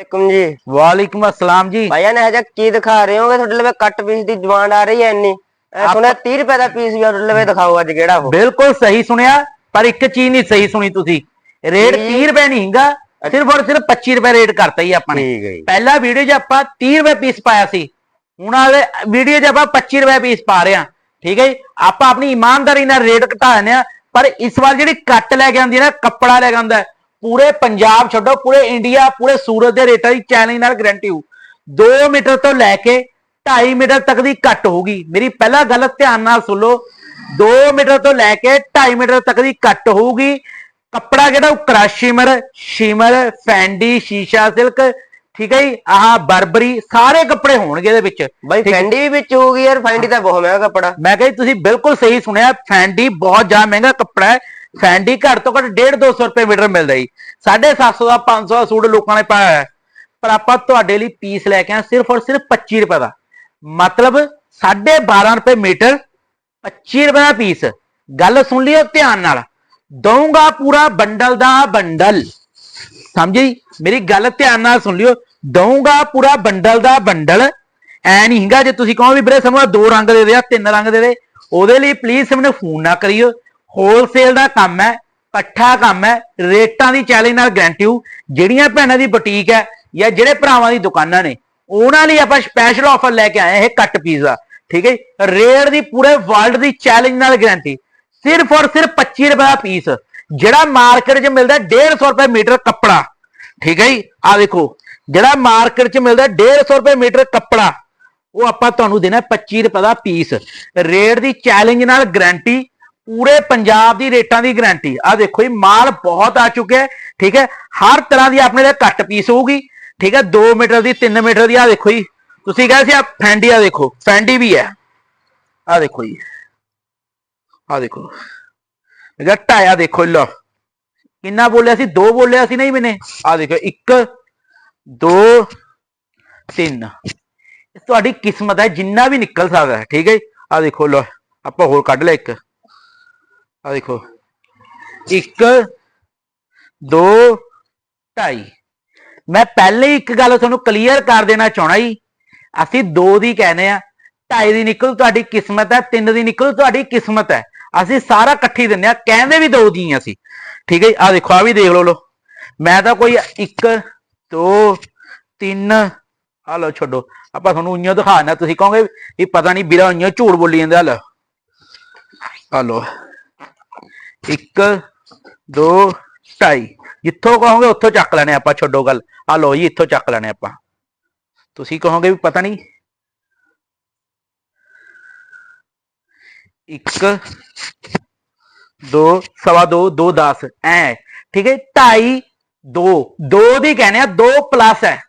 ਵਾਲੇਕੁਮ ਜੀ। ਵਾਲੇਕੁਮ ਅਸਲਾਮ ਜੀ। ਭਾਈਆ ਨੇ ਹਜੇ ਕੀ ਦਿਖਾ ਰਹੇ ਹੋਗੇ? ਤੁਹਾਡੇ ਲਵੇ ਕੱਟ ਪੀਸ ਦੀ ਡਿਮਾਂਡ ਆ ਰਹੀ ਹੈ ਇੰਨੀ। ਐ ਸੁਣਿਆ 30 ਰੁਪਏ ਦਾ ਪੀਸ ਵੀ ਆ ਤੁਹਾਡੇ ਲਵੇ ਦਿਖਾਓ ਅੱਜ ਕਿਹੜਾ ਉਹ। ਬਿਲਕੁਲ ਸਹੀ ਸੁਣਿਆ ਪਰ ਇੱਕ ਚੀਜ਼ ਨਹੀਂ ਸਹੀ ਸੁਣੀ ਤੁਸੀਂ। ਰੇਟ ਜੀ। 30 ਰੁਪਏ ਨਹੀਂ ਹੈਗਾ ਸਿਰਫ ਔਰ ਸਿਰਫ 25 ਰੁਪਏ ਰੇਟ ਕਰਤਾ ਹੀ ਆਪਾਂ ਨੇ। ਹੈ ਪਹਿਲਾ ਵੀਡੀਓ 'ਚ ਆਪਾਂ 30 ਰੁਪਏ ਪੀਸ ਪਾਇਆ ਸੀ। ਹੁਣ ਵਾਲੇ ਵੀਡੀਓ 'ਚ ਆਪਾਂ 25 ਰੁਪਏ ਪੀਸ ਪਾ ਰਹੇ ਹਾਂ। ਠੀਕ ਹੈ ਜੀ? ਆਪਾਂ ਆਪਣੀ ਇਮਾਨਦਾਰੀ ਨਾਲ ਰੇਟ ਘਟਾ ਦਿੰਦੇ ਆ ਪਰ ਇਸ ਵਾਰ ਜਿਹੜੀ ਕੱਟ ਲੈ ਕੇ ਆਉਂਦੀ ਹੈ ਨਾ ਕੱਪੜਾ ਲੈ ਕੇ ਆਉਂਦਾ ਹੈ, ਪੂਰੇ ਪੰਜਾਬ ਛੱਡੋ ਪੂਰੇ ਇੰਡੀਆ ਪੂਰੇ ਸੂਰਤ ਦੇ ਰੇਟਾਂ ਦੀ ਚੈਲੰਜ ਨਾਲ ਗਾਰੰਟੀ ਹੋ 2 ਮੀਟਰ ਤੋਂ ਲੈ ਕੇ 2.5 ਮੀਟਰ ਤੱਕ ਦੀ ਕੱਟ ਹੋਊਗੀ। ਮੇਰੀ ਪਹਿਲਾ ਗੱਲ ਧਿਆਨ ਨਾਲ ਸੁਣ ਲਓ। 2 ਮੀਟਰ ਤੋਂ ਲੈ ਕੇ 2.5 ਮੀਟਰ ਤੱਕ ਦੀ ਕੱਟ ਹੋਊਗੀ। ਕੱਪੜਾ ਜਿਹੜਾ ਉਹ ਕ੍ਰਸ਼ ਸ਼ਿਮਰ ਫੈਂਡੀ ਸ਼ੀਸ਼ਾ ਸਿਲਕ ਠੀਕ ਹੈ ਜੀ? ਆਹ ਬਰਬਰੀ ਸਾਰੇ ਕੱਪੜੇ ਹੋਣਗੇ ਇਹਦੇ ਵਿੱਚ। ਬਾਈ। ਫੈਂਡੀ ਵੀ ਵਿੱਚ ਹੋਊਗੀ ਯਾਰ ਫੈਂਡੀ ਤਾਂ ਬਹੁਤ ਮਹਿੰਗਾ ਕੱਪੜਾ। ਮੈਂ ਕਿਹਾ ਜੀ ਤੁਸੀਂ ਬਿਲਕੁਲ ਸਹੀ ਸੁਣਿਆ ਫੈਂਡੀ ਬਹੁਤ ਜ਼ਿਆਦਾ ਮਹਿੰਗਾ ਕੱਪੜਾ ਹੈ। ਫੈਂਡੀ ਘੱਟ ਤੋਂ ਘੱਟ 1.5 200 ਰੁਪਏ ਮੀਟਰ ਮਿਲਦਾ ਜੀ। 750 ਦਾ 500 ਦਾ ਸੂਟ ਲੋਕਾਂ ਨੇ ਪਾਇਆ ਹੈ ਪਰ ਆਪਾਂ ਤੁਹਾਡੇ ਲਈ ਪੀਸ ਲੈ ਕੇ ਆਏ ਸਿਰਫ ਔਰ ਸਿਰਫ 25 ਰੁਪਏ ਦਾ। ਮਤਲਬ 12.5 ਰੁਪਏ ਮੀਟਰ 25 ਰੁਪਏ ਦਾ ਪੀਸ ਗੱਲ ਸੁਣ ਲਿਓ ਧਿਆਨ ਨਾਲ। ਦਊਂਗਾ ਪੂਰਾ ਬੰਡਲ ਦਾ ਬੰਡਲ। ਸਮਝੀ ਮੇਰੀ ਗੱਲ ਧਿਆਨ ਨਾਲ ਸੁਣ ਲਿਓ। ਦਊਂਗਾ ਪੂਰਾ ਬੰਡਲ ਦਾ ਬੰਡਲ। ਐ ਨਹੀਂ ਹੈਗਾ ਜੇ ਤੁਸੀਂ ਕਹੋ ਵੀ ਵੀਰੇ ਸਮਝ ਦੋ ਰੰਗ ਦੇ ਦੇ ਆ ਤਿੰਨ ਰੰਗ ਦੇ ਦੇ। ਉਹਦੇ ਲਈ ਪਲੀਜ਼ ਮੈਨੂੰ ਫੋਨ ਨਾ ਕਰਿਓ। ਹੋਲਸੇਲ ਦਾ ਕੰਮ ਹੈ, ਇਕੱਠਾ ਕੰਮ ਹੈ, ਰੇਟਾਂ ਦੀ ਚੈਲੰਜ ਨਾਲ ਗਾਰੰਟੀ ਹੋ, ਜਿਹੜੀਆਂ ਭੈਣਾਂ ਦੀ ਬੁਟੀਕ ਹੈ ਜਾਂ ਜਿਹੜੇ ਭਰਾਵਾਂ ਦੀ ਦੁਕਾਨਾਂ ਨੇ, ਉਹਨਾਂ ਲਈ ਆਪਾਂ ਸਪੈਸ਼ਲ ਆਫਰ ਲੈ ਕੇ ਆਏ ਹਾਂ ਇਹ ਕੱਟ ਪੀਜ਼ਾ ਠੀਕ ਹੈ ਜੀ? ਰੇਟ ਦੀ ਪੂਰੇ ਵਰਲਡ ਦੀ ਚੈਲੰਜ ਨਾਲ ਗਾਰੰਟੀ ਸਿਰਫ ਔਰ ਸਿਰਫ 25 ਰੁਪਏ ਦਾ ਪੀਸ ਜਿਹੜਾ ਮਾਰਕੀਟ 'ਚ ਮਿਲਦਾ 150 ਰੁਪਏ ਮੀਟਰ ਕੱਪੜਾ। ਠੀਕ ਹੈ ਜੀ? ਆ ਦੇਖੋ, ਜਿਹੜਾ ਮਾਰਕੀਟ 'ਚ ਮਿਲਦਾ 150 ਰੁਪਏ ਮੀਟਰ ਕੱਪੜਾ, ਉਹ ਆਪਾਂ ਤੁਹਾਨੂੰ ਦੇਣਾ 25 ਰੁਪਏ ਦਾ ਪੀਸ ਰੇਟ ਦੀ ਚੈਲੰਜ ਨਾਲ ਗਾਰੰਟੀ ਪੂਰੇ ਪੰਜਾਬ ਦੀ ਰੇਟਾਂ ਦੀ ਗਾਰੰਟੀ ਆ ਦੇਖੋ ਜੀ, ਮਾਲ ਬਹੁਤ ਆ ਚੁੱਕਿਆ ਠੀਕ ਹੈ? ਹਰ ਤਰ੍ਹਾਂ ਦੀ ਆਪਣੇ ਲਈ ਕੱਟ ਪੀਸ ਹੋਊਗੀ, ਠੀਕ ਹੈ? 2 ਮੀਟਰ ਦੀ 3 ਮੀਟਰ ਦੀ ਆ ਦੇਖੋ ਜੀ। ਤੁਸੀਂ ਕਹੇ ਸੀ ਆ ਫੈਂਡੀ ਆ ਦੇਖੋ ਫੈਂਡੀ ਵੀ ਹੈ। ਆ ਦੇਖੋ ਜੀ। ਆ ਦੇਖੋ। ਇਹਦਾ ਢਾਇਆ ਦੇਖੋ ਲੋ ਕਿੰਨਾ ਬੋਲਿਆ ਸੀ? ਦੋ ਬੋਲਿਆ ਸੀ ਨਹੀਂ ਮੈਨੇ। ਆ ਦੇਖੋ 1 2 3 ਤੁਹਾਡੀ ਕਿਸਮਤ ਹੈ, ਜਿੰਨਾ ਵੀ ਨਿਕਲ ਸਕਦਾ ਠੀਕ ਹੈ ਆ ਦੇਖੋ ਲੋ ਆਪਾਂ ਹੋਰ ਕੱਢ ਲਿਆ ਇੱਕ। ਆ ਦੇਖੋ। 1 2 2.5 ਮੈਂ ਪਹਿਲੇ ਹੀ ਇੱਕ ਗੱਲ ਤੁਹਾਨੂੰ ਕਲੀਅਰ ਕਰ ਦੇਣਾ ਚਾਹਣਾ ਜੀ। ਅਸੀਂ ਦੋ ਦੀ ਕਹਿੰਦੇ ਆ, ਢਾਈ ਦੀ ਨਿਕਲ ਤੁਹਾਡੀ ਕਿਸਮਤ ਹੈ, ਤਿੰਨ ਦੀ ਨਿਕਲ ਤੁਹਾਡੀ ਕਿਸਮਤ ਹੈ। ਅਸੀਂ ਸਾਰਾ ਇਕੱਠੀ ਦਿੰਦੇ ਆ, ਕਹਿੰਦੇ ਵੀ ਦੋ ਦੀ ਅਸੀਂ। ਠੀਕ ਹੈ ਜੀ ਆ ਦੇਖੋ ਆ ਵੀ ਦੇਖ ਲਓ ਲੋ ਮੈਂ ਤਾਂ ਕੋਈ 1 2 3 ਆ ਲਓ ਛੱਡੋ। ਆਪਾਂ ਤੁਹਾਨੂੰ ਉਈਓ ਦਿਖਾਣਾ ਤੁਸੀਂ ਕਹੋਗੇ ਵੀ ਪਤਾ ਨਹੀਂ ਵੀਰਾ ਉਈਓ ਝੂਠ ਬੋਲੀ ਜਾਂਦਾ ਹਲ ਆ ਲਓ। 1 2 2.5 ਜਿੱਥੋਂ ਕਹੋਗੇ, ਉੱਥੋਂ ਚੱਕ ਲੈਣੇ ਆਪਾਂ, ਛੱਡੋ ਗੱਲ। ਆ ਲਓ ਜੀ, ਇੱਥੋਂ ਚੱਕ ਲੈਣੇ ਆਪਾਂ। ਤੁਸੀਂ ਕਹੋਗੇ ਵੀ ਪਤਾ ਨਹੀਂ? ਇੱਕ, ਦੋ, ਸਵਾ ਦੋ ਦੋ 10 ਐ। ਠੀਕ ਹੈ ਢਾਈ, ਦੋ। ਦੋ ਦੀ ਕਹਿੰਦੇ ਆ, ਦੋ ਪਲੱਸ ਹੈ।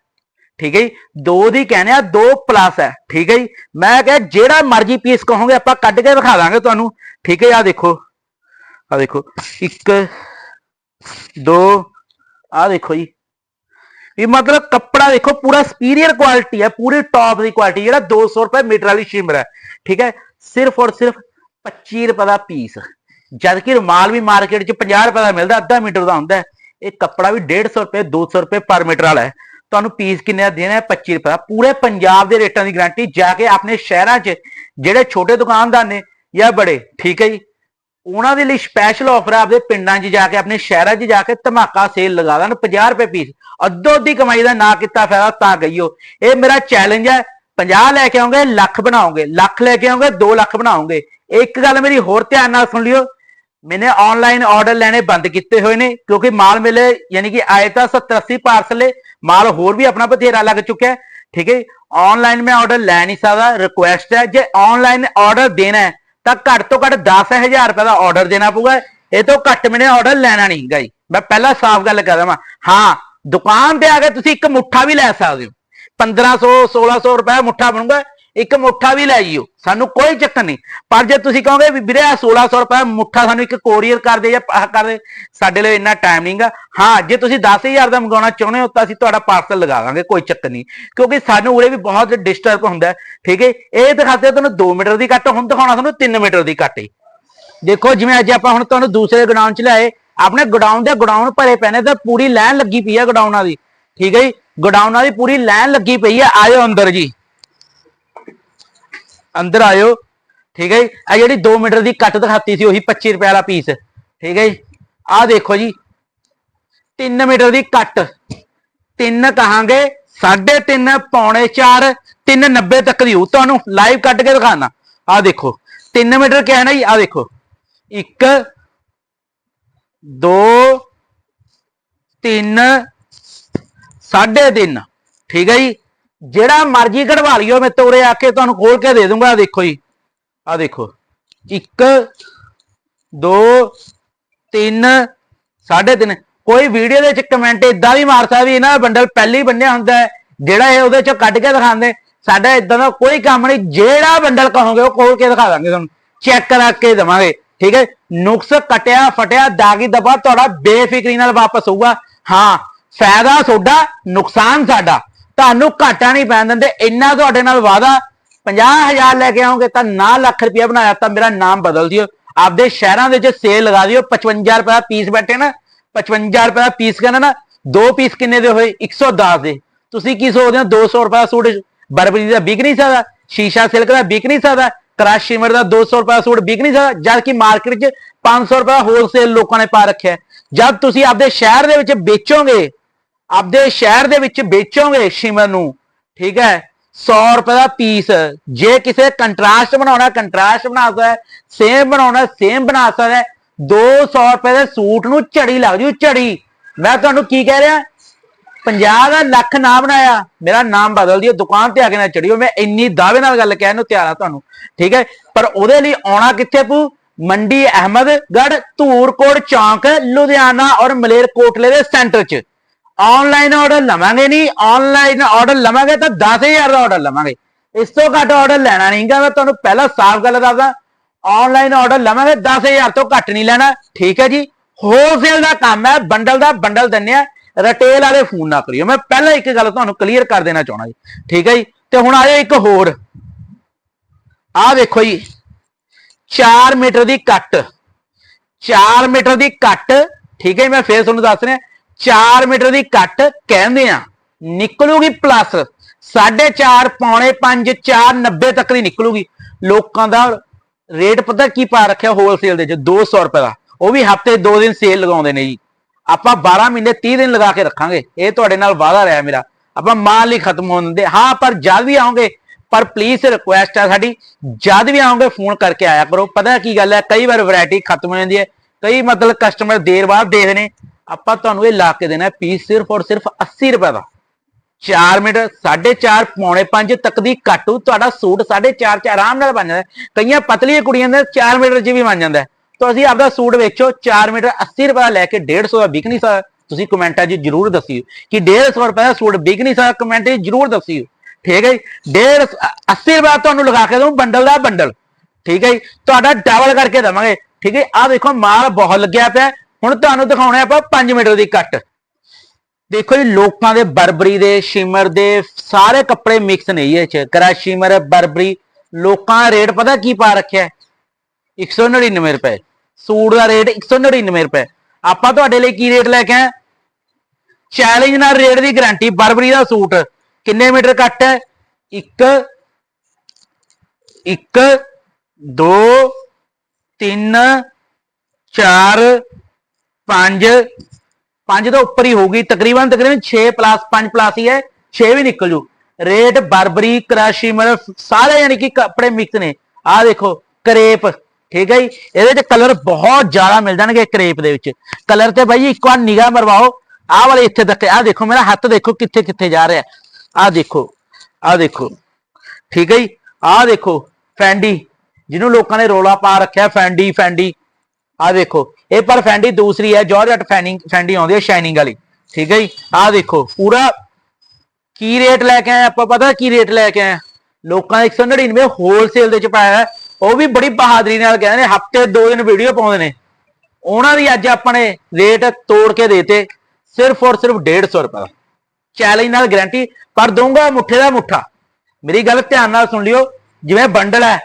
ਠੀਕ ਹੈ ਜੀ? ਦੋ ਦੀ ਕਹਿੰਦੇ ਆ, ਦੋ ਪਲੱਸ ਹੈ। ਠੀਕ ਹੈ ਜੀ? ਮੈਂ ਕਿਹਾ ਜਿਹੜਾ ਮਰਜ਼ੀ ਪੀਸ ਕਹੋਗੇ, ਆਪਾਂ ਕੱਢ ਕੇ ਦਿਖਾ ਦਾਂਗੇ ਤੁਹਾਨੂੰ। ਠੀਕ ਹੈ ਆ ਦੇਖੋ। ਆ ਦੇਖੋ, ਇੱਕ, ਦੋ ਆ ਦੇਖੋ ਜੀ। ਇਹ ਮਤਲਬ ਕੱਪੜਾ ਦੇਖੋ, ਪੂਰਾ ਸੁਪੀਰੀਅਰ ਕੁਆਲਿਟੀ ਹੈ, ਪੂਰੀ ਟੌਪ ਦੀ ਕੁਆਲਿਟੀ ਜਿਹੜਾ 200 ਰੁਪਏ ਮੀਟਰ ਵਾਲੀ ਸ਼ਿਮਰ ਹੈ, ਠੀਕ ਹੈ? ਸਿਰਫ ਔਰ ਸਿਰਫ 25 ਰੁਪਏ ਦਾ ਪੀਸ ਜਦ ਕਿ ਰੁਮਾਲ ਵੀ ਮਾਰਕੀਟ 'ਚ 50 ਰੁਪਏ ਦਾ ਮਿਲਦਾ, ਅੱਧਾ ਮੀਟਰ ਦਾ ਹੁੰਦਾ ਇਹ ਕੱਪੜਾ ਵੀ 150 ਰੁਪਏ 200 ਰੁਪਏ ਪਰ ਮੀਟਰ ਵਾਲਾ ਹੈ। ਤੁਹਾਨੂੰ ਪੀਸ ਕਿੰਨੇ ਦਾ ਦੇਣਾ ਹੈ? 25 ਰੁਪਏ ਦਾ। ਪੂਰੇ ਪੰਜਾਬ ਦੇ ਰੇਟਾਂ ਦੀ ਗਾਰੰਟੀ ਜਾ ਕੇ ਆਪਣੇ ਸ਼ਹਿਰਾਂ 'ਚ ਜਿਹੜੇ ਛੋਟੇ ਦੁਕਾਨਦਾਰ ਨੇ ਜਾਂ ਬੜੇ, ਠੀਕ ਹੈ ਜੀ? ਉਹਨਾਂ ਦੇ ਲਈ ਸਪੈਸ਼ਲ ਆਫਰ ਹੈ ਆਪਦੇ ਪਿੰਡਾਂ 'ਚ ਜਾ ਕੇ, ਆਪਣੇ ਸ਼ਹਿਰਾਂ 'ਚ ਜਾ ਕੇ ਧਮਾਕਾ ਸੇਲ ਲਗਾ ਦੇਣ 50 ਰੁਪਏ ਪੀਸ ਅੱਧੋ ਅੱਧੀ ਕਮਾਈ ਦਾ ਨਾ ਕੀਤਾ ਫਾਇਦਾ ਤਾਂ ਗਈਓ ਇਹ ਮੇਰਾ ਚੈਲੰਜ ਹੈ 50 ਲੈ ਕੇ ਆਉਂਗੇ, ਲੱਖ ਬਣਾਓਗੇ। ਲੱਖ ਲੈ ਕੇ ਆਉਂਗੇ 2 ਲੱਖ ਬਣਾਓਗੇ। ਇੱਕ ਗੱਲ ਮੇਰੀ ਹੋਰ ਧਿਆਨ ਨਾਲ ਸੁਣ ਲਿਓ। ਮੈਨੇ ਆਨਲਾਈਨ ਆਰਡਰ ਲੈਣੇ ਬੰਦ ਕੀਤੇ ਹੋਏ ਨੇ, ਕਿਉਂਕਿ ਮਾਲ ਮਿਲੇ, ਯਾਨੀ ਕਿ ਆਏ ਤਾਂ 70 80 ਪਾਰਸਲ ਮਾਲ ਹੋਰ ਵੀ ਆਪਣਾ ਬਥੇਰਾ ਲੱਗ ਚੁੱਕਿਆ ਹੈ। ਠੀਕ ਹੈ ਆਨਲਾਈਨ ਮੈਂ ਆਰਡਰ ਲੈ ਨਹੀਂ ਸਕਦਾ ਰਿਕੁਐਸਟ ਹੈ। ਜੇ ਆਨਲਾਈਨ ਆਰਡਰ ਦੇਣਾ ਹੈ ਤਾਂ ਘੱਟ ਤੋਂ ਘੱਟ 10000 ਰੁਪਏ ਦਾ ਆਰਡਰ ਦੇਣਾ ਪਊਗਾ। ਇਹ ਤੋਂ ਘੱਟ ਮੈਨੇ ਆਰਡਰ ਲੈਣਾ ਨਹੀਂ ਹੈਗਾ ਜੀ ਮੈਂ ਪਹਿਲਾਂ ਸਾਫ਼ ਗੱਲ ਕਰ ਦਵਾਂ। ਹਾਂ, ਦੁਕਾਨ ਤੇ ਆ ਕੇ ਤੁਸੀਂ ਇੱਕ ਮੁੱਠਾ ਵੀ ਲੈ ਸਕਦੇ ਹੋ। 1500 1600 ਰੁਪਏ ਮੁੱਠਾ ਬਣੂਗਾ। ਇੱਕ ਮੁੱਠਾ ਵੀ ਲੈ ਜਿਓ, ਸਾਨੂੰ ਕੋਈ ਚੱਕਰ ਨਹੀਂ। ਪਰ ਜੇ ਤੁਸੀਂ ਕਹੋਗੇ ਵੀ ਵੀਰੇ ਆ 1600 ਰੁਪਏ ਮੁੱਠਾ ਸਾਨੂੰ ਇੱਕ ਕੋਰੀਅਰ ਕਰ ਦੇ ਜਾਂ ਆਹ ਕਰ ਦੇ, ਸਾਡੇ ਲਈ ਇੰਨਾ ਟਾਈਮ ਨਹੀਂਗਾ ਹਾਂ, ਜੇ ਤੁਸੀਂ 10000 ਦਾ ਮੰਗਾਉਣਾ ਚਾਹੁੰਦੇ ਹੋ ਤਾਂ ਅਸੀਂ ਤੁਹਾਡਾ ਪਾਰਸਲ ਲਗਾ ਦਾਂਗੇ, ਕੋਈ ਚੱਕਰ ਨਹੀਂ। ਕਿਉਂਕਿ ਸਾਨੂੰ ਉਰੇ ਵੀ ਬਹੁਤ ਡਿਸਟਰਬ ਹੁੰਦਾ ਠੀਕ ਹੈ? ਇਹ ਦਿਖਾਤੇ ਤੁਹਾਨੂੰ 2 ਮੀਟਰ ਦੀ ਕੱਟ, ਹੁਣ ਦਿਖਾਉਣਾ ਤੁਹਾਨੂੰ 3 ਮੀਟਰ ਦੀ ਕੱਟ ਹੀ ਦੇਖੋ, ਜਿਵੇਂ ਅੱਜ ਆਪਾਂ ਹੁਣ ਤੁਹਾਨੂੰ ਦੂਸਰੇ ਗੋਡਾਊਨ ਚ ਲਿਆਏ, ਆਪਣੇ ਗੋਡਾਊਨ ਦੇ ਗੋਡਾਊਨ ਭਰੇ ਪਏ ਤਾਂ ਪੂਰੀ ਲਾਈਨ ਲੱਗੀ ਪਈ ਹੈ ਗੋਡਾਊਨਾਂ ਦੀ ਠੀਕ ਹੈ ਜੀ? ਗੋਡਾਊਨਾਂ ਦੀ ਪੂਰੀ ਲਾਈਨ ਲੱਗੀ ਪਈ ਹੈ ਆਇਓ ਅੰਦਰ ਜੀ। ਅੰਦਰ ਆਇਓ, ਠੀਕ ਹੈ ਜੀ? ਆ ਜਿਹੜੀ 2 ਮੀਟਰ ਦੀ ਕੱਟ ਦਿਖਾਤੀ ਸੀ, ਉਹੀ 25 ਰੁਪਏ ਵਾਲਾ ਪੀਸ ਠੀਕ ਹੈ ਜੀ? ਆਹ ਦੇਖੋ ਜੀ 3 ਮੀਟਰ ਦੀ ਕੱਟ। ਤਿੰਨ ਕਹਾਂਗੇ 3.5 ਪੌਣੇ 4 390 ਤੱਕ ਦੀ ਹੋਊ। ਤੁਹਾਨੂੰ ਲਾਈਵ ਕੱਟ ਕੇ ਦਿਖਾਣਾ। ਆਹ ਦੇਖੋ 3 ਮੀਟਰ ਕਿਹਾ ਨਾ ਜੀ? ਆਹ ਦੇਖੋ। 1 2 3 3.5 ਠੀਕ ਹੈ ਜੀ? ਜਿਹੜਾ ਮਰਜ਼ੀ ਕਢਵਾ ਲਿਓ, ਮੈਂ ਤੋਰੇ ਆ ਕੇ ਤੁਹਾਨੂੰ ਖੋਲ ਕੇ ਦੇ ਦੂੰਗਾ, ਆਹ ਦੇਖੋ ਜੀ। ਆਹ ਦੇਖੋ। 1 2 3 3.5 ਕੋਈ ਵੀਡੀਓ ਦੇ ਵਿੱਚ ਕਮੈਂਟ ਇਦਾਂ ਵੀ ਮਾਰ ਸਕਦਾ ਵੀ ਇਹਨਾਂ ਦਾ ਬੰਡਲ ਪਹਿਲੀ ਹੀ ਬੰਨਿਆ ਹੁੰਦਾ ਹੈ, ਜਿਹੜਾ ਇਹ ਉਹਦੇ ਚੋਂ ਕੱਢ ਕੇ ਦਿਖਾਉਂਦੇ। ਸਾਡਾ ਇਦਾਂ ਦਾ ਕੋਈ ਕੰਮ ਨਹੀਂ, ਜਿਹੜਾ ਬੰਡਲ ਕਹੋਗੇ ਉਹ ਖੋਲ ਕੇ ਦਿਖਾ ਦਾਂਗੇ ਤੁਹਾਨੂੰ। ਚੈੱਕ ਕਰਾ ਕੇ ਦੇਵਾਂਗੇ, ਠੀਕ ਹੈ? ਨੁਕਸ ਕਟਿਆ, ਫਟਿਆ, ਦਾਗੀ ਦਬਾ, ਤੁਹਾਡਾ ਬੇਫਿਕਰੀ ਨਾਲ ਵਾਪਸ ਹੋਊਗਾ ਹਾਂ, ਫਾਇਦਾ ਤੁਹਾਡਾ, ਨੁਕਸਾਨ ਸਾਡਾ। ਤੁਹਾਨੂੰ ਘਾਟਾ ਨਹੀਂ ਪੈਣ ਦਿੰਦੇ, ਇੰਨਾ ਤੁਹਾਡੇ ਨਾਲ ਵਾਦਾ 50000 ਲੈ ਕੇ ਆਉਂਗੇ ਤਾਂ ਨਾ ਲੱਖ ਰੁਪਇਆ ਬਣਾਇਆ ਤਾਂ ਮੇਰਾ ਨਾਮ ਬਦਲ ਦਿਓ। ਆਪਦੇ ਸ਼ਹਿਰਾਂ ਦੇ ਵਿੱਚ ਸੇਲ ਲਗਾ ਦਿਓ 55 ਰੁਪਏ ਦਾ ਪੀਸ ਬੈਠੇ ਨਾ 55 ਰੁਪਏ ਦਾ ਪੀਸ ਕਹਿੰਦਾ ਨਾ, ਦੋ ਪੀਸ ਕਿੰਨੇ ਦੇ ਹੋਏ? 110 ਦੇ। ਤੁਸੀਂ ਕੀ ਸੋਚਦੇ ਹੋ 200 ਰੁਪਏ ਦਾ ਸੂਟ ਬਰਬਰੀ ਦਾ ਵਿਕ ਨਹੀਂ ਸਕਦਾ, ਸ਼ੀਸ਼ਾ ਸਿਲਕ ਦਾ ਵਿਕ ਨਹੀਂ ਸਕਦਾ, ਕ੍ਰਸ਼ ਸ਼ਿਮਰ ਦਾ 200 ਰੁਪਏ ਦਾ ਸੂਟ ਵਿਕ ਨਹੀਂ ਸਕਦਾ, ਜਦ ਕਿ ਮਾਰਕੀਟ 'ਚ 500 ਰੁਪਏ ਦਾ ਹੋਲਸੇਲ ਲੋਕਾਂ ਨੇ ਪਾ ਰੱਖਿਆ। ਜਦ ਤੁਸੀਂ ਆਪਦੇ ਸ਼ਹਿਰ ਦੇ ਵਿੱਚ ਵੇਚੋਗੇ ਆਪਦੇ ਸ਼ਹਿਰ ਦੇ ਵਿੱਚ ਵੇਚੋਗੇ ਸ਼ਿਮਰ ਨੂੰ, ਠੀਕ ਹੈ? 100 ਰੁਪਏ ਦਾ ਪੀਸ ਜੇ ਕਿਸੇ ਕੰਟਰਾਸਟ ਬਣਾਉਣਾ ਕੰਟਰਾਸਟ ਬਣਾ ਸਕਦਾ ਸੇਮ ਬਣਾਉਣਾ ਸੇਮ ਬਣਾ ਸਕਦਾ 200 ਰੁਪਏ ਦੇ ਸੂਟ ਨੂੰ ਝੜੀ ਲੱਗ ਜੂ, ਝੜੀ। ਮੈਂ ਤੁਹਾਨੂੰ ਕੀ ਕਹਿ ਰਿਹਾ? 50 ਦਾ ਲੱਖ ਨਾ ਬਣਾਇਆ, ਮੇਰਾ ਨਾਮ ਬਦਲ ਦਿਓ, ਦੁਕਾਨ ਤੇ ਆ ਕੇ ਨਾ ਚੜਿਓ, ਮੈਂ ਇੰਨੀ ਦਾਅਵੇ ਨਾਲ ਗੱਲ ਕਹਿਣ ਨੂੰ ਤਿਆਰ ਆ ਤੁਹਾਨੂੰ, ਠੀਕ ਹੈ? ਪਰ ਉਹਦੇ ਲਈ ਆਉਣਾ ਕਿੱਥੇ ਪੂ ਮੰਡੀ ਅਹਿਮਦਗੜ੍ਹ, ਧੂਰਕੋਟ, ਚੌਂਕ, ਲੁਧਿਆਣਾ ਔਰ ਮਲੇਰਕੋਟਲੇ ਦੇ ਸੈਂਟਰ 'ਚ। ਆਨਲਾਈਨ ਆਰਡਰ ਲਵਾਂਗੇ ਨਹੀਂ ਆਨਲਾਈਨ ਆਰਡਰ ਲਵਾਂਗੇ ਤਾਂ 10000 ਦਾ ਆਰਡਰ ਲਵਾਂਗੇ। ਇਸ ਤੋਂ ਘੱਟ ਆਰਡਰ ਲੈਣਾ ਨਹੀਂਗਾ ਮੈਂ ਤੁਹਾਨੂੰ ਪਹਿਲਾਂ ਸਾਫ਼ ਗੱਲ ਦੱਸਦਾ। ਆਨਲਾਈਨ ਆਰਡਰ ਲਵਾਂਗੇ 10000 ਤੋਂ ਘੱਟ ਨਹੀਂ ਲੈਣਾ। ਠੀਕ ਹੈ ਜੀ? ਹੋਲਸੇਲ ਦਾ ਕੰਮ ਹੈ ਬੰਡਲ ਦਾ ਬੰਡਲ ਦਿੰਨੇ ਆ ਰਿਟੇਲ ਵਾਲੇ ਫੋਨ ਨਾ ਕਰਿਓ। ਮੈਂ ਪਹਿਲਾਂ ਇੱਕ ਗੱਲ ਤੁਹਾਨੂੰ ਕਲੀਅਰ ਕਰ ਦੇਣਾ ਚਾਹਣਾ ਜੀ। ਠੀਕ ਹੈ ਜੀ? ਤੇ ਹੁਣ ਆ ਆਜੋ ਇੱਕ ਹੋਰ। ਆਹ ਵੇਖੋ ਜੀ। 4 ਮੀਟਰ ਦੀ ਕੱਟ। 4 ਮੀਟਰ ਦੀ ਕੱਟ। ਠੀਕ ਹੈ ਜੀ, ਮੈਂ ਫੇਰ ਤੁਹਾਨੂੰ ਦੱਸ ਰਿਹਾ। 4 ਮੀਟਰ ਦੀ ਕੱਟ ਕਹਿੰਦੇ ਆ। ਨਿਕਲੂਗੀ ਪਲੱਸ 4.5 ਪੌਣੇ 5 490 ਤੱਕ ਦੀ ਨਿਕਲੂਗੀ। ਲੋਕਾਂ ਦਾ ਰੇਟ ਪਤਾ ਕੀ ਪਾ ਰੱਖਿਆ ਹੋਲਸੇਲ ਦੇ ਚ 200 ਰੁਪਏ ਦਾ। ਉਹ ਵੀ ਹਫ਼ਤੇ 2 ਦਿਨ ਸੇਲ ਲਗਾਉਂਦੇ ਨੇ ਜੀ। ਆਪਾਂ 12 ਮਹੀਨੇ 30 ਦਿਨ ਲਗਾ ਕੇ ਰੱਖਾਂਗੇ। ਇਹ ਤੁਹਾਡੇ ਨਾਲ ਵਾਅਦਾ ਰਿਹਾ ਮੇਰਾ। ਆਪਾਂ ਮਾਲ ਨਹੀਂ ਖਤਮ ਹੋਣ ਦਿੰਦੇ। ਹਾਂ, ਪਰ ਜਦ ਵੀ ਆਉਂਗੇ ਪਰ ਪਲੀਜ਼ ਰਿਕੁਐਸਟ ਆ ਸਾਡੀ। ਜਦ ਵੀ ਆਉਂਗੇ ਫੋਨ ਕਰਕੇ ਆਇਆ ਕਰੋ। ਪਤਾ ਕੀ ਗੱਲ ਹੈ, ਕਈ ਵਾਰ ਵੈਰਾਈਟੀ ਖਤਮ ਹੋ ਜਾਂਦੀ ਹੈ। ਕਈ ਮਤਲਬ ਕਸਟਮਰ ਦੇਰ ਬਾਅਦ ਦੇਖਦੇ ਨੇ। ਆਪਾਂ ਤੁਹਾਨੂੰ ਇਹ ਲਾ ਕੇ ਦੇਣਾ ਪੀਸ ਸਿਰਫ ਔਰ ਸਿਰਫ 80 ਰੁਪਏ ਦਾ। 4 ਮੀਟਰ 4.5 ਪੌਣੇ 5 ਤੱਕ ਦੀ ਕਾਟੂ ਤੁਹਾਡਾ ਸੂਟ 4.5 ਚ ਆਰਾਮ ਨਾਲ ਬਣ ਜਾਂਦਾ ਕਈਆਂ ਪਤਲੀਆਂ ਕੁੜੀਆਂ ਦੇ 4 ਮੀਟਰ ਚ ਵੀ ਬਣ ਜਾਂਦਾ ਹੈ। ਤਾਂ ਅਸੀਂ ਆਪਦਾ ਸੂਟ ਵੇਚੋ 4 ਮੀਟਰ 80 ਰੁਪਏ ਦਾ ਲੈ ਕੇ 150 ਦਾ ਵਿਕ ਨਹੀਂ ਸਕਦਾ। ਤੁਸੀਂ ਕਮੈਂਟਾਂ 'ਚ ਜਰੂਰ ਦੱਸਿਓ ਕਿ 150 ਰੁਪਏ ਦਾ ਸੂਟ ਵਿਕ ਨਹੀਂ ਸਕਦਾ, ਕਮੈਂਟ 'ਚ ਜਰੂਰ ਦੱਸਿਓ। ਠੀਕ ਹੈ ਜੀ? 150 80 ਰੁਪਏ ਤੁਹਾਨੂੰ ਲਗਾ ਕੇ ਦਊਂ, ਬੰਡਲ ਦਾ ਬੰਡਲ। ਠੀਕ ਹੈ ਜੀ? ਤੁਹਾਡਾ ਡਬਲ ਕਰਕੇ ਦਵਾਂਗੇ। ਠੀਕ ਹੈ ਆਹ ਦੇਖੋ ਮਾਲ ਬਹੁਤ ਲੱਗਿਆ ਪਿਆ ਹੁਣ ਤੁਹਾਨੂੰ ਦਿਖਾਉਣੇ ਆਪਾਂ 5 ਮੀਟਰ ਦੀ ਕੱਟ। ਦੇਖੋ ਜੀ, ਲੋਕਾਂ ਦੇ ਬਰਬਰੀ ਦੇ, ਸ਼ਿਮਰ ਦੇ ਸਾਰੇ ਕੱਪੜੇ ਮਿਕਸ ਨੇ ਇਹ ਚ। ਕਰਾ ਸ਼ਿਮਰ, ਬਰਬਰੀ, ਲੋਕਾਂ ਦਾ ਰੇਟ ਪਤਾ ਕੀ ਪਾ ਰੱਖਿਆ? ਹੈ? 199 ਰੁਪਏ। ਸੂਟ ਦਾ ਰੇਟ 199 ਰੁਪਏ। ਆਪਾਂ ਤੁਹਾਡੇ ਲਈ ਕੀ ਰੇਟ ਲੈ ਕੇ ਆਏ? ਚੈਲੰਜ ਨਾਲ ਰੇਟ ਦੀ ਗਾਰੰਟੀ ਬਰਬਰੀ ਦਾ ਸੂਟ। ਕਿੰਨੇ ਮੀਟਰ ਕੱਟ ਹੈ? 1 1 2 3 4 5 5 ਤੋਂ ਉੱਪਰ ਹੀ ਹੋਊਗੀ। ਤਕਰੀਬਨ ਤਕਰੀਬਨ 6 ਪਲੱਸ 5 ਪਲੱਸ ਹੀ ਹੈ। 6 ਵੀ ਨਿਕਲ ਜੂ। ਰੇਟ, ਬਰਬਰੀ, ਕਰਾਸ਼ੀ ਮਤਲਬ ਸਾਰੇ ਯਾਨੀ ਕਿ ਕੱਪੜੇ ਮਿਕਸ ਨੇ। ਆਹ ਦੇਖੋ, ਕਰੇਪ। ਠੀਕ ਹੈ ਜੀ? ਇਹਦੇ ਚ ਕਲਰ ਬਹੁਤ ਜ਼ਿਆਦਾ ਮਿਲ ਜਾਣਗੇ ਕਰੇਪ ਦੇ ਵਿੱਚ। ਕਲਰ ਤੇ ਬਾਈ ਇੱਕ ਵਾਰ ਨਿਗਾਹ ਮਰਵਾਓ। ਆਹ ਵਾਲੇ ਇੱਥੇ ਤੱਕ, ਆਹ ਦੇਖੋ, ਮੇਰਾ ਹੱਥ ਦੇਖੋ ਕਿੱਥੇ ਕਿੱਥੇ ਜਾ ਰਿਹਾ। ਆਹ ਦੇਖੋ ਆਹ ਦੇਖੋ। ਠੀਕ ਹੈ ਜੀ? ਆਹ ਦੇਖੋ, ਫੈਂਡੀ। ਜਿਹਨੂੰ ਲੋਕਾਂ ਨੇ ਰੋਲਾ ਪਾ ਰੱਖਿਆ, ਫੈਂਡੀ ਫੈਂਡੀ। ਆਹ ਦੇਖੋ, ਇਹ ਪਰ ਫੈਂਡੀ ਦੂਸਰੀ ਹੈ ਜਾਰਜਟ ਫੈਨਿੰਗ ਫੈਂਡੀ ਆਉਂਦੀ ਹੈ ਸ਼ਾਈਨਿੰਗ ਵਾਲੀ, ਠੀਕ ਹੈ ਜੀ? ਆਹ ਦੇਖੋ, ਪੂਰਾ ਕੀ ਰੇਟ ਲੈ ਕੇ ਆਏ ਆਪਾਂ ਪਤਾ ਕੀ ਰੇਟ ਲੈ ਕੇ ਆਏ ਲੋਕਾਂ ਨੇ 199 ਹੋਲਸੇਲ ਦੇ ਚ ਪਾਇਆ ਉਹ ਵੀ ਬੜੀ ਬਹਾਦਰੀ ਨਾਲ ਕਹਿੰਦੇ ਨੇ, ਹਫ਼ਤੇ ਦੋ ਦਿਨ ਵੀਡੀਓ ਪਾਉਂਦੇ ਨੇ। ਉਹਨਾਂ ਦੀ ਅੱਜ ਆਪਾਂ ਨੇ ਰੇਟ ਤੋੜ ਕੇ ਦੇਤੇ, ਸਿਰਫ ਔਰ ਸਿਰਫ 150 ਰੁਪਏ। ਦਾ ਚੈਲੰਜ ਨਾਲ ਗਾਰੰਟੀ ਪਰ ਦਊਂਗਾ ਮੁੱਠੇ ਦਾ ਮੁੱਠਾ। ਮੇਰੀ ਗੱਲ ਧਿਆਨ ਨਾਲ ਸੁਣ ਲਿਓ, ਜਿਵੇਂ ਬੰਡਲ ਹੈ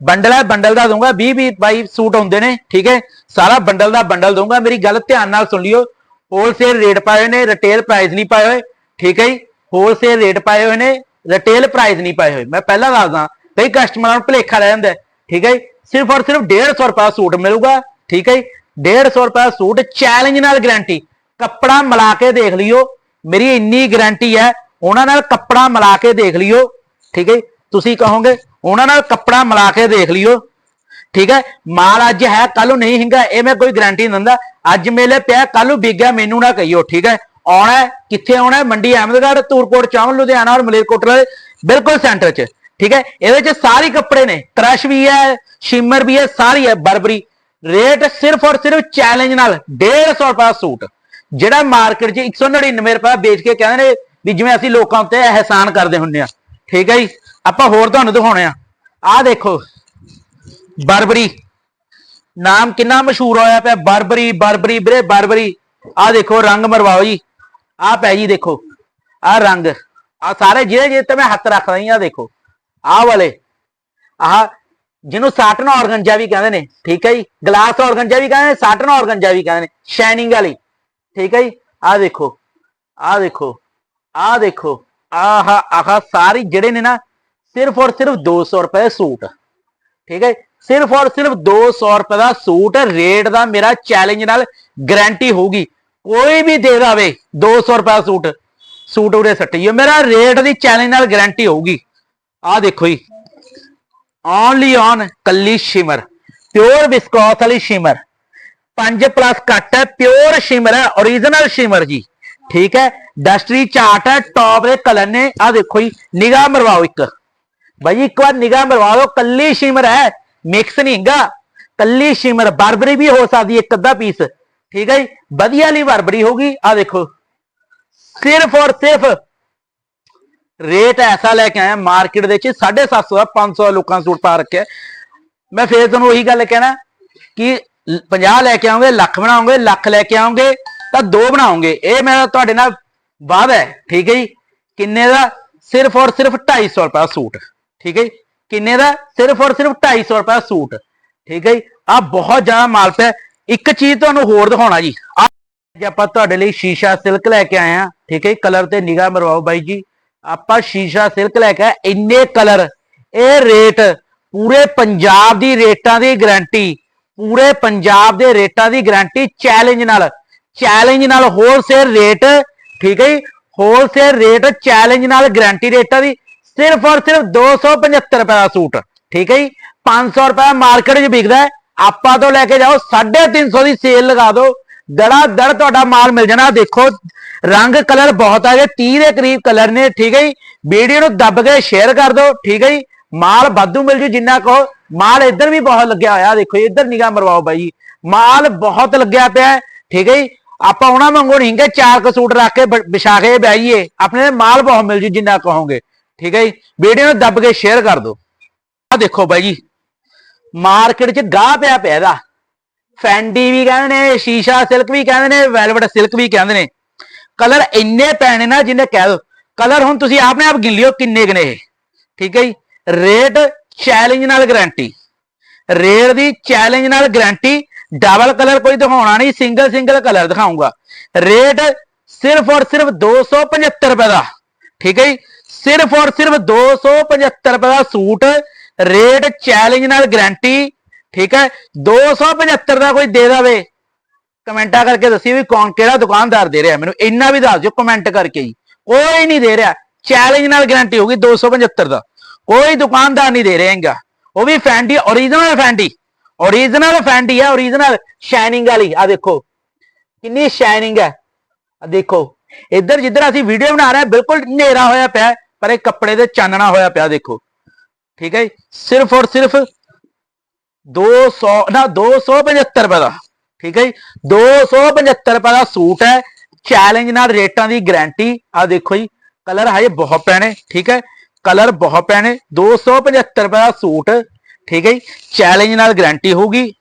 ਬੰਡਲ ਹੈ, ਬੰਡਲ ਦਾ ਦਊਂਗਾ 20 20 ਬਾਈ ਸੂਟ ਹੁੰਦੇ ਨੇ, ਠੀਕ ਹੈ? ਸਾਰਾ ਬੰਡਲ ਦਾ ਬੰਡਲ ਦਊਂਗਾ, ਮੇਰੀ ਗੱਲ ਧਿਆਨ ਨਾਲ ਸੁਣ ਲਿਓ। ਹੋਲਸੇਲ ਰੇਟ ਪਾਏ ਹੋਏ ਨੇ ਰਿਟੇਲ ਪ੍ਰਾਈਸ ਨਹੀਂ ਪਾਏ ਹੋਏ, ਠੀਕ ਹੈ ਜੀ? ਹੋਲਸੇਲ ਰੇਟ ਪਾਏ ਹੋਏ ਨੇ ਰਿਟੇਲ ਪ੍ਰਾਈਸ ਨਹੀਂ ਪਾਏ ਹੋਏ। ਮੈਂ ਪਹਿਲਾਂ ਦੱਸਦਾ ਕਈ ਕਸਟਮਰਾਂ ਨੂੰ ਭੁਲੇਖਾ ਰਹਿ ਜਾਂਦਾ ਠੀਕ ਹੈ ਜੀ? ਸਿਰਫ ਔਰ ਸਿਰਫ 150 ਰੁਪਏ ਦਾ ਸੂਟ ਮਿਲੂਗਾ, ਠੀਕ ਹੈ ਜੀ? 150 ਰੁਪਏ ਦਾ ਸੂਟ ਚੈਲੰਜ ਨਾਲ ਗਾਰੰਟੀ ਕੱਪੜਾ ਮਿਲਾ ਕੇ ਦੇਖ ਲਿਓ, ਮੇਰੀ ਇੰਨੀ ਗਾਰੰਟੀ ਹੈ, ਉਹਨਾਂ ਨਾਲ ਕੱਪੜਾ ਮਿਲਾ ਕੇ ਦੇਖ ਲਿਓ, ਠੀਕ ਹੈ ਜੀ? ਤੁਸੀਂ ਕਹੋਗੇ ਉਹਨਾਂ ਨਾਲ ਕੱਪੜਾ ਮਿਲਾ ਕੇ ਦੇਖ ਲਿਓ। ਠੀਕ ਹੈ? ਮਾਲ ਅੱਜ ਹੈ ਕੱਲ ਨੂੰ ਨਹੀਂ ਹੈਗਾ, ਇਹ ਮੈਂ ਕੋਈ ਗਾਰੰਟੀ ਨਹੀਂ ਦਿੰਦਾ। ਅੱਜ ਮੇਲੇ ਪਿਆ ਕੱਲ ਨੂੰ ਵਿਕ ਮੈਨੂੰ ਨਾ ਕਹੀਓ, ਠੀਕ ਹੈ? ਆਉਣਾ ਕਿੱਥੇ ਆਉਣਾ ਮੰਡੀ ਅਹਿਮਦਗੜ੍ਹ, ਧੂਰਕੋਟ ਚਾਵਲ ਲੁਧਿਆਣਾ ਔਰ ਮਲੇਰਕੋਟਲਾ ਬਿਲਕੁਲ ਸੈਂਟਰ 'ਚ। ਠੀਕ ਹੈ? ਇਹਦੇ 'ਚ ਸਾਰੇ ਕੱਪੜੇ ਨੇ, ਕ੍ਰਸ਼ ਵੀ ਹੈ, ਸ਼ਿਮਰ ਵੀ ਹੈ, ਸਾਰੀ ਹੈ, ਬਰਬਰੀ। ਰੇਟ ਸਿਰਫ ਔਰ ਸਿਰਫ ਚੈਲੰਜ ਨਾਲ 150 ਰੁਪਏ ਦਾ ਸੂਟ। ਜਿਹੜਾ ਮਾਰਕੀਟ 'ਚ 199 ਰੁਪਏ ਦਾ ਵੇਚ ਕੇ ਕਹਿੰਦੇ ਨੇ ਵੀ ਜਿਵੇਂ ਅਸੀਂ ਲੋਕਾਂ ਉੱਤੇ ਅਹਿਸਾਨ ਕਰਦੇ ਹੁੰਦੇ ਆ ਠੀਕ ਹੈ ਜੀ? ਆਪਾਂ ਹੋਰ ਤੁਹਾਨੂੰ ਦਿਖਾਉਣੇ ਆ। ਆਹ ਦੇਖੋ, ਬਰਬਰੀ। ਨਾਮ ਕਿੰਨਾ ਮਸ਼ਹੂਰ ਹੋਇਆ ਪਿਆ, ਬਰਬਰੀ ਬਰਬਰੀ ਵੀਰੇ, ਬਰਬਰੀ। ਆਹ ਦੇਖੋ, ਰੰਗ ਮਰਵਾਓ ਜੀ। ਆਹ ਪੈ ਜੀ ਦੇਖੋ, ਆਹ ਰੰਗ। ਆ ਸਾਰੇ ਜਿਹੜੇ ਜਿਹੜੇ ਤੇ ਮੈਂ ਹੱਥ ਰੱਖ ਰਹੀ ਆ ਦੇਖੋ। ਆਹ ਵਾਲੇ। ਆਹ ਜਿਹਨੂੰ ਸਾਟਨ ਔਰਗੰਜਾ ਵੀ ਕਹਿੰਦੇ ਨੇ, ਠੀਕ ਹੈ ਜੀ? ਗਲਾਸ ਔਰਗੰਜਾ ਵੀ ਕਹਿੰਦੇ ਨੇ ਸਾਟਨ ਔਰਗੰਜਾ ਵੀ ਕਹਿੰਦੇ ਨੇ ਸ਼ਾਈਨਿੰਗ ਵਾਲੀ। ਠੀਕ ਹੈ ਜੀ? ਆਹ ਦੇਖੋ ਆਹ ਦੇਖੋ ਆਹ ਦੇਖੋ। ਆਹ ਆਹ ਸਾਰੇ ਜਿਹੜੇ ਨੇ ਨਾ ਸਿਰਫ ਔਰ ਸਿਰਫ 200 ਰੁਪਏ ਸੂਟ ਠੀਕ ਹੈ ਸਿਰਫ ਔਰ ਸਿਰਫ 200 ਰੁਪਏ ਦਾ ਸੂਟ ਰੇਟ ਦਾ ਮੇਰਾ ਚੈਲੰਜ ਨਾਲ ਗਾਰੰਟੀ ਹੋਊਗੀ ਕੋਈ ਵੀ ਦੇ ਦਾਵੇ 200 ਰੁਪਏ ਦਾ ਸੂਟ ਸੂਟ ਉਰੇ ਸੱਟੀਓ ਮੇਰਾ ਰੇਟ ਦੀ ਚੈਲੰਜ ਨਾਲ ਗਾਰੰਟੀ ਹੋਊਗੀ ਆਹ ਦੇਖੋ ਜੀ ਓਨਲੀ ਔਨ ਕੱਲੀ ਸ਼ਿਮਰ ਪਿਓਰ ਵਿਸਕੋਸ ਵਾਲੀ ਸ਼ਿਮਰ 5 ਪਲੱਸ ਕੱਟ ਹੈ ਪਿਓਰ ਸ਼ਿਮਰ ਹੈ origignal ਸ਼ਿਮਰ ਜੀ ਠੀਕ ਹੈ ਡਸਟਰੀ ਚਾਟ ਹੈ ਟੌਪ ਦੇ ਕਲਰ ਨੇ। ਆਹ ਦੇਖੋ ਜੀ ਨਿਗਾਹ ਮਰਵਾਓ ਇੱਕ। ਭਾਈ ਇੱਕ ਵਾਰ ਨਿਗਾਹ ਮਰਵਾ ਦਿਓ, ਕੱਲੀ ਸ਼ਿਮਰ ਹੈ ਮਿਕਸ ਨਹੀਂ ਹੈਗਾ। ਕੱਲੀ ਸ਼ਿਮਰ, ਬਰਬਰੀ ਵੀ ਹੋ ਸਕਦੀ ਹੈ ਇੱਕ ਅੱਧਾ ਪੀਸ ਠੀਕ ਹੈ ਜੀ? ਵਧੀਆ ਲਈ ਬਰਬਰੀ ਹੋਗੀ ਆ ਦੇਖੋ। ਸਿਰਫ ਔਰ ਸਿਰਫ ਰੇਟ ਐਸਾ ਲੈ ਕੇ ਆਇਆ, ਮਾਰਕੀਟ ਦੇ ਵਿੱਚ 750 ਦਾ 500 ਦਾ ਲੋਕਾਂ ਦਾ ਸੂਟ ਪਾ ਰੱਖਿਆ। ਮੈਂ ਫੇਰ ਤੁਹਾਨੂੰ ਉਹੀ ਗੱਲ ਕਹਿਣਾ ਕਿ 50 ਲੈ ਕੇ ਆਉਂਗੇ ਲੱਖ ਬਣਾਉਂਗੇ ਲੱਖ ਲੈ ਕੇ ਆਉਂਗੇ ਤਾਂ ਦੋ ਬਣਾਉਂਗੇ ਇਹ ਮੇਰਾ ਤੁਹਾਡੇ ਨਾਲ ਵਾਅਦਾ ਹੈ। ਠੀਕ ਹੈ ਜੀ? ਕਿੰਨੇ ਦਾ? ਸਿਰਫ ਔਰ ਸਿਰਫ 250 ਰੁਪਏ ਦਾ ਸੂਟ। ਠੀਕ ਹੈ ਜੀ? ਕਿੰਨੇ ਦਾ? ਸਿਰਫ ਔਰ ਸਿਰਫ 250 ਰੁਪਏ ਦਾ ਸੂਟ। ਠੀਕ ਹੈ ਜੀ? ਆ ਬਹੁਤ ਜ਼ਿਆਦਾ ਮਾਲ ਪਿਆ ਇੱਕ ਚੀਜ਼ ਤੁਹਾਨੂੰ ਹੋਰ ਦਿਖਾਉਣਾ ਜੀ। ਆਹ ਅੱਜ ਆਪਾਂ ਤੁਹਾਡੇ ਲਈ ਸ਼ੀਸ਼ਾ ਸਿਲਕ ਲੈ ਕੇ ਆਏ ਆ ਠੀਕ ਹੈ ਕਲਰ ਤੇ ਨਿਗਾਹ ਮਰਵਾਓ ਬਾਈ ਜੀ। ਆਪਾਂ ਸ਼ੀਸ਼ਾ ਸਿਲਕ ਲੈ ਕੇ ਆਏ। ਇੰਨੇ ਕਲਰ। ਇਹ ਰੇਟ ਪੂਰੇ ਪੰਜਾਬ ਦੀ ਰੇਟਾਂ ਦੀ ਗਾਰੰਟੀ। ਪੂਰੇ ਪੰਜਾਬ ਦੇ ਰੇਟਾਂ ਦੀ ਗਾਰੰਟੀ ਚੈਲੰਜ ਨਾਲ। ਚੈਲੰਜ ਨਾਲ ਹੋਲਸੇਲ ਰੇਟ ਠੀਕ ਹੈ ਜੀ? ਹੋਲਸੇਲ ਰੇਟ ਚੈਲੰਜ ਨਾਲ ਗਾਰੰਟੀ ਰੇਟਾਂ ਦੀ। ਸਿਰਫ ਔਰ ਸਿਰਫ 275 ਰੁਪਏ ਦਾ ਸੂਟ, ਠੀਕ ਹੈ ਜੀ? 500 ਰੁਪਏ ਮਾਰਕੀਟ 'ਚ ਵਿਕਦਾ ਹੈ। ਆਪਾਂ ਤੋਂ ਲੈ ਕੇ ਜਾਓ 350 ਦੀ ਸੇਲ ਲਗਾ ਦਿਓ। ਦੜਾ ਦੜ ਤੁਹਾਡਾ ਮਾਲ ਮਿਲ ਜਾਣਾ। ਦੇਖੋ, ਰੰਗ ਕਲਰ ਬਹੁਤ ਆ ਗਏ 30 ਦੇ ਕਰੀਬ ਕਲਰ ਨੇ, ਠੀਕ ਹੈ ਜੀ? ਵੀਡੀਓ ਨੂੰ ਦੱਬ ਕੇ ਸ਼ੇਅਰ ਕਰ ਦਿਓ, ਠੀਕ ਹੈ ਜੀ? ਮਾਲ ਵਾਧੂ ਮਿਲ ਜੂ ਜਿੰਨਾ ਕਹੋ ਮਾਲ ਇੱਧਰ ਵੀ ਬਹੁਤ ਲੱਗਿਆ ਹੋਇਆ, ਦੇਖੋ ਇੱਧਰ ਨਿਗਾਹ ਮਰਵਾਓ ਬਾਈ ਮਾਲ ਬਹੁਤ ਲੱਗਿਆ ਪਿਆ, ਠੀਕ ਹੈ ਜੀ? ਆਪਾਂ ਉਹਨਾਂ ਵਾਂਗੂ ਨਹੀਂ ਕਿ ਚਾਰ ਕ ਸੂਟ ਰੱਖ ਕੇ ਵਿਛਾ ਕੇ ਬਹਿਈਏ ਆਪਣੇ ਮਾਲ ਬਹੁਤ ਮਿਲ ਜੂ ਜਿੰਨਾ ਕਹੋਗੇ ਠੀਕ ਹੈ ਜੀ? ਵੀਡੀਓ ਨੂੰ ਦੱਬ ਕੇ ਸ਼ੇਅਰ ਕਰ ਦਿਓ। ਆ ਦੇਖੋ ਬਾਈ ਜੀ ਮਾਰਕੀਟ 'ਚ ਗਾਹ ਪਿਆ ਪਿਆ ਇਹਦਾ। ਫੈਂਡੀ ਵੀ ਕਹਿੰਦੇ ਨੇ, ਸ਼ੀਸ਼ਾ ਸਿਲਕ ਵੀ ਕਹਿੰਦੇ ਨੇ ਵੈਲਵਟ ਸਿਲਕ ਵੀ ਕਹਿੰਦੇ ਨੇ। ਕਲਰ ਇੰਨੇ ਪੈਣੇ ਨਾ ਜਿੰਨੇ ਕਹਿ ਦੋ। ਕਲਰ ਹੁਣ ਤੁਸੀਂ ਆਪਣੇ ਆਪ ਗਿਣ ਲਿਓ ਕਿੰਨੇ ਕਿਨੇ ਇਹ। ਠੀਕ ਹੈ ਜੀ? ਰੇਟ ਚੈਲੰਜ ਨਾਲ ਗਾਰੰਟੀ ਰੇਟ ਦੀ ਚੈਲੰਜ ਨਾਲ ਗਾਰੰਟੀ ਡਬਲ ਕਲਰ ਕੋਈ ਦਿਖਾਉਣਾ ਨਹੀਂ ਸਿੰਗਲ ਸਿੰਗਲ ਕਲਰ ਦਿਖਾਉਂਗਾ ਰੇਟ ਸਿਰਫ ਔਰ ਸਿਰਫ 275 ਰੁਪਏ ਦਾ। ਠੀਕ ਹੈ ਜੀ? ਸਿਰਫ ਔਰ ਸਿਰਫ 275 ਰੁਪਏ ਦਾ ਸੂਟ ਰੇਟ ਚੈਲੰਜ ਨਾਲ ਗਾਰੰਟੀ ਠੀਕ ਹੈ? 275 ਦਾ ਕੋਈ ਦੇ ਦੇਵੇ। ਕਮੈਂਟਾਂ ਕਰਕੇ ਦੱਸੀ ਵੀ ਕੌਣ ਕਿਹੜਾ ਦੁਕਾਨਦਾਰ ਦੇ ਰਿਹਾ। ਮੈਨੂੰ ਇੰਨਾ ਵੀ ਦੱਸ ਦਿਓ ਕਮੈਂਟ ਕਰਕੇ ਹੀ। ਕੋਈ ਨਹੀਂ ਦੇ ਰਿਹਾ। ਚੈਲੰਜ ਨਾਲ ਗਾਰੰਟੀ ਹੋਗੀ 275 ਦਾ। ਕੋਈ ਦੁਕਾਨਦਾਰ ਨਹੀਂ ਦੇ ਰਿਹਾ ਹੈਗਾ। ਉਹ ਵੀ Fendi origignal Fendi origignal Fendi ਹੈ origignal ਸ਼ਾਈਨਿੰਗ ਵਾਲੀ। ਆ ਦੇਖੋ, ਕਿੰਨੀ ਸ਼ਾਈਨਿੰਗ ਹੈ। ਆ ਦੇਖੋ। ਇੱਧਰ ਜਿੱਧਰ ਅਸੀਂ ਵੀਡੀਓ ਬਣਾ ਰਹੇ ਹਾਂ, ਬਿਲਕੁਲ ਹਨੇਰਾ ਹੋਇਆ ਪਿਆ ਪਰ ਇਹ ਕੱਪੜੇ ਦੇ ਚਾਨਣਾ ਹੋਇਆ ਪਿਆ ਦੇਖੋ। ਠੀਕ ਹੈ ਜੀ? ਸਿਰਫ ਔਰ ਸਿਰਫ 200 ਨਾ 275 ਰੁਪਏ ਦਾ। ਠੀਕ ਹੈ ਜੀ? 275 ਰੁਪਏ ਦਾ ਸੂਟ ਹੈ। ਚੈਲੰਜ ਨਾਲ ਰੇਟਾਂ ਦੀ ਗਾਰੰਟੀ ਆ ਦੇਖੋ ਜੀ ਕਲਰ ਹਜੇ ਬਹੁਤ ਪੈਣੇ ਠੀਕ ਹੈ? ਕਲਰ ਬਹੁਤ ਪੈਣੇ 275 ਰੁਪਏ ਦਾ ਸੂਟ। ਠੀਕ ਹੈ ਜੀ? ਚੈਲੰਜ ਨਾਲ ਗਾਰੰਟੀ ਹੋਊਗੀ।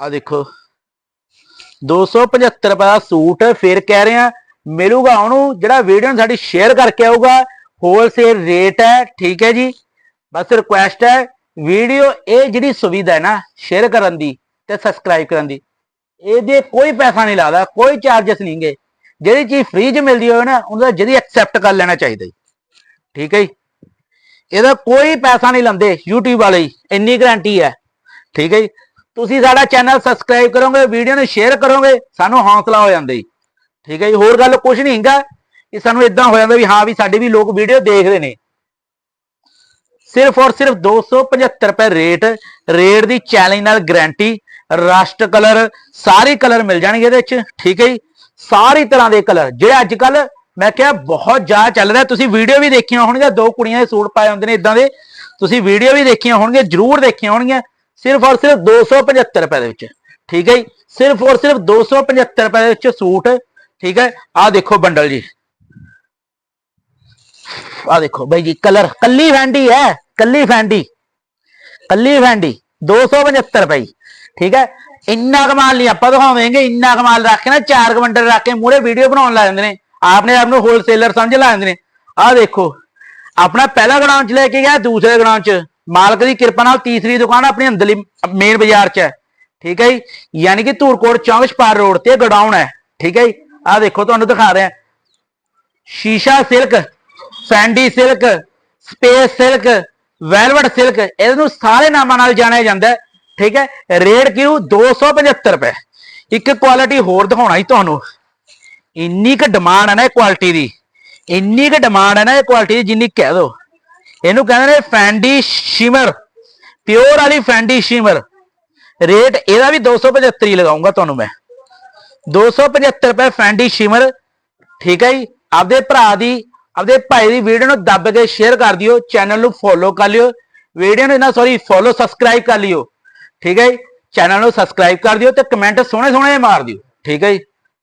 ਆ ਦੇਖੋ। 275 ਰੁਪਏ ਦਾ ਸੂਟ। ਫਿਰ ਕਹਿ ਰਹੇ ਆ ਮਿਲੂਗਾ ਉਹਨੂੰ, ਜਿਹੜਾ ਵੀਡੀਓ ਨੂੰ ਸਾਡੀ ਸ਼ੇਅਰ ਕਰਕੇ ਆਊਗਾ ਹੋਲਸੇਲ ਰੇਟ ਹੈ, ਠੀਕ ਹੈ ਜੀ। ਬਸ ਰਿਕੁਐਸਟ ਹੈ ਵੀਡੀਓ ਇਹ ਜਿਹੜੀ ਸੁਵਿਧਾ ਹੈ ਨਾ ਸ਼ੇਅਰ ਕਰਨ ਦੀ ਤੇ ਸਬਸਕ੍ਰਾਈਬ ਕਰਨ ਦੀ, ਇਹਦੇ ਕੋਈ ਪੈਸਾ ਨਹੀਂ ਲੱਗਦਾ, ਕੋਈ ਚਾਰजेस ਨਹੀਂਗੇ ਜਿਹੜੀ ਚੀਜ਼ ਫ੍ਰੀ 'ਚ ਮਿਲਦੀ ਹੋਵੇ ਨਾ ਉਹਦਾ ਜਿਹੜੀ ਐਕਸੈਪਟ ਕਰ ਲੈਣਾ ਚਾਹੀਦਾ ਜੀ। ਠੀਕ ਹੈ ਜੀ। ਇਹਦਾ ਕੋਈ ਪੈਸਾ ਨਹੀਂ ਲੰਦੇ, YouTube ਵਾਲੇ ਇੰਨੀ ਗਾਰੰਟੀ ਹੈ। ਠੀਕ ਹੈ ਜੀ। ਤੁਸੀਂ ਸਾਡਾ ਚੈਨਲ ਸਬਸਕ੍ਰਾਈਬ ਕਰੋਗੇ ਵੀਡੀਓ ਨੂੰ ਸ਼ੇਅਰ ਕਰੋਗੇ, ਸਾਨੂੰ ਹੌਸਲਾ ਹੋ ਜਾਂਦਾ ਜੀ। ਠੀਕ ਹੈ ਜੀ, ਹੋਰ ਗੱਲ ਕੁਝ ਨਹੀਂ ਹੈਗਾ। ਕਿ ਸਾਨੂੰ ਇਦਾਂ ਹੋ ਜਾਂਦਾ ਵੀ ਹਾਂ ਵੀ ਸਾਡੇ ਵੀ ਲੋਕ ਵੀਡੀਓ ਦੇਖਦੇ ਨੇ। ਸਿਰਫ ਔਰ ਸਿਰਫ 275 ਰੁਪਏ ਰੇਟ ਰੇਟ ਦੀ ਚੈਲੰਜ ਨਾਲ ਗਾਰੰਟੀ ਰਸਟ ਕਲਰ ਸਾਰੇ ਕਲਰ ਮਿਲ ਜਾਣਗੇ ਇਹਦੇ ਵਿੱਚ, ਠੀਕ ਹੈ ਜੀ। ਸਾਰੀ ਤਰ੍ਹਾਂ ਦੇ ਕਲਰ ਜਿਹੜੇ ਅੱਜ ਕੱਲ ਮੈਂ ਕਿਹਾ ਬਹੁਤ ਜ਼ਿਆਦਾ ਚੱਲ ਰਿਹਾ। ਤੁਸੀਂ ਵੀਡੀਓ ਵੀ ਦੇਖੀਆਂ ਹੋਣਗੀਆਂ, ਦੋ ਕੁੜੀਆਂ ਦੇ ਸੂਟ ਪਾਏ ਹੁੰਦੇ ਨੇ ਇਦਾਂ ਦੇ। ਤੁਸੀਂ ਵੀਡੀਓ ਵੀ ਦੇਖੀਆਂ ਹੋਣਗੀਆਂ, ਜਰੂਰ ਦੇਖੀਆਂ ਹੋਣਗੀਆਂ, ਸਿਰਫ ਔਰ ਸਿਰਫ 275 ਰੁਪਏ ਦੇ ਵਿੱਚ, ਠੀਕ ਹੈ ਜੀ। ਸਿਰਫ ਔਰ ਸਿਰਫ 275 ਰੁਪਏ ਦੇ ਵਿੱਚ ਸੂਟ ਠੀਕ ਹੈ? ਆਹ ਦੇਖੋ ਬੰਡਲ ਜੀ। ਆ ਦੇਖੋ ਬਾਈ ਜੀ ਕਲਰ ਕੱਲੀ ਫੈਂਡੀ ਹੈ ਕੱਲੀ ਫੈਂਡੀ। ਕੱਲੀ ਫੈਂਡੀ 275 ਰੁਪਏ ਜੀ, ਠੀਕ ਹੈ? ਇੰਨਾ ਕਮਾਲ ਨਹੀਂ ਆਪਾਂ ਦਿਖਾਵਾਂਗੇ ਇੰਨਾ ਕਮਾਲ ਰੱਖ ਕੇ ਨਾ ਚਾਰ ਕਮੰਡਲ ਰੱਖ ਕੇ ਮੂਰੇ ਵੀਡੀਓ ਬਣਾਉਣ ਲੱਗ ਜਾਂਦੇ ਨੇ। ਆਪਨੇ ਆਪ ਨੂੰ ਹੋਲਸੇਲਰ ਸਮਝ ਲਾ ਜਾਂਦੇ ਨੇ। ਆਹ ਦੇਖੋ ਆਪਣਾ ਪਹਿਲਾ ਗਰਾਊਂਡ ਚ ਲੈ ਕੇ ਗਿਆ ਦੂਸਰੇ ਗਰਾਊਂਡ ਚ। ਮਾਲਕ ਦੀ ਕਿਰਪਾ ਨਾਲ ਤੀਸਰੀ ਦੁਕਾਨ ਆਪਣੀ ਅੰਦਰਲੀ ਮੇਨ ਬਾਜ਼ਾਰ ਚ ਹੈ। ਠੀਕ ਹੈ ਜੀ? ਯਾਨੀ ਕਿ ਧੂਰਕੋਟ ਚੌਂਕ ਛਪਾਰ ਰੋਡ ਤੇ ਗੋਡਾਊਨ ਹੈ। ਠੀਕ ਹੈ ਜੀ? ਆਹ ਦੇਖੋ, ਤੁਹਾਨੂੰ ਦਿਖਾ ਰਿਹਾ। ਸ਼ੀਸ਼ਾ silk, sandy silk, space silk, velvet silk, ਇਹਨੂੰ ਸਾਰੇ ਨਾਮਾਂ ਨਾਲ ਜਾਣਿਆ ਜਾਂਦਾ ਠੀਕ ਹੈ, ਰੇਟ ਕਿਉਂ 275 ਰੁਪਏ। ਇੱਕ ਕੁਆਲਿਟੀ ਹੋਰ ਦਿਖਾਉਣਾ ਹੀ ਤੁਹਾਨੂੰ। ਇੰਨੀ ਕੁ ਡਿਮਾਂਡ ਹੈ ਨਾ ਇਹ ਕੁਆਲਿਟੀ ਦੀ। ਇੰਨੀ ਕੁ ਡਿਮਾਂਡ ਹੈ ਨਾ ਇਹ ਕੁਆਲਿਟੀ ਦੀ, ਜਿੰਨੀ ਕਹਿ ਦੋ। ਇਹਨੂੰ ਕਹਿੰਦੇ ਨੇ ਫੈਂਡੀ ਸ਼ਿਮਰ, ਪਿਓਰ ਵਾਲੀ ਫੈਂਡੀ ਸ਼ਿਮਰ। ਰੇਟ ਇਹਦਾ ਵੀ 275 ਹੀ ਲਗਾਉਂਗਾ ਤੁਹਾਨੂੰ ਮੈਂ। 275 ਰੁਪਏ ਫੈਂਡੀ ਸ਼ਿਮਰ। ਠੀਕ ਹੈ ਜੀ? ਆਪਦੇ ਭਰਾ ਦੀ, ਆਪਦੇ ਭਾਈ ਦੀ ਵੀਡੀਓ ਨੂੰ ਦੱਬ ਕੇ ਸ਼ੇਅਰ ਕਰ ਦਿਓ ਚੈਨਲ ਨੂੰ ਫੋਲੋ ਕਰ ਲਿਓ। ਵੀਡੀਓ ਨੂੰ ਨਾ ਸੌਰੀ ਫੋਲੋ ਸਬਸਕ੍ਰਾਈਬ ਕਰ ਲਿਓ। ਠੀਕ ਹੈ ਜੀ? ਚੈਨਲ ਨੂੰ ਸਬਸਕ੍ਰਾਈਬ ਕਰ ਦਿਓ ਤੇ ਕਮੈਂਟ ਸੋਹਣੇ ਸੋਹਣੇ ਮਾਰ ਦਿਓ। ਠੀਕ ਹੈ ਜੀ?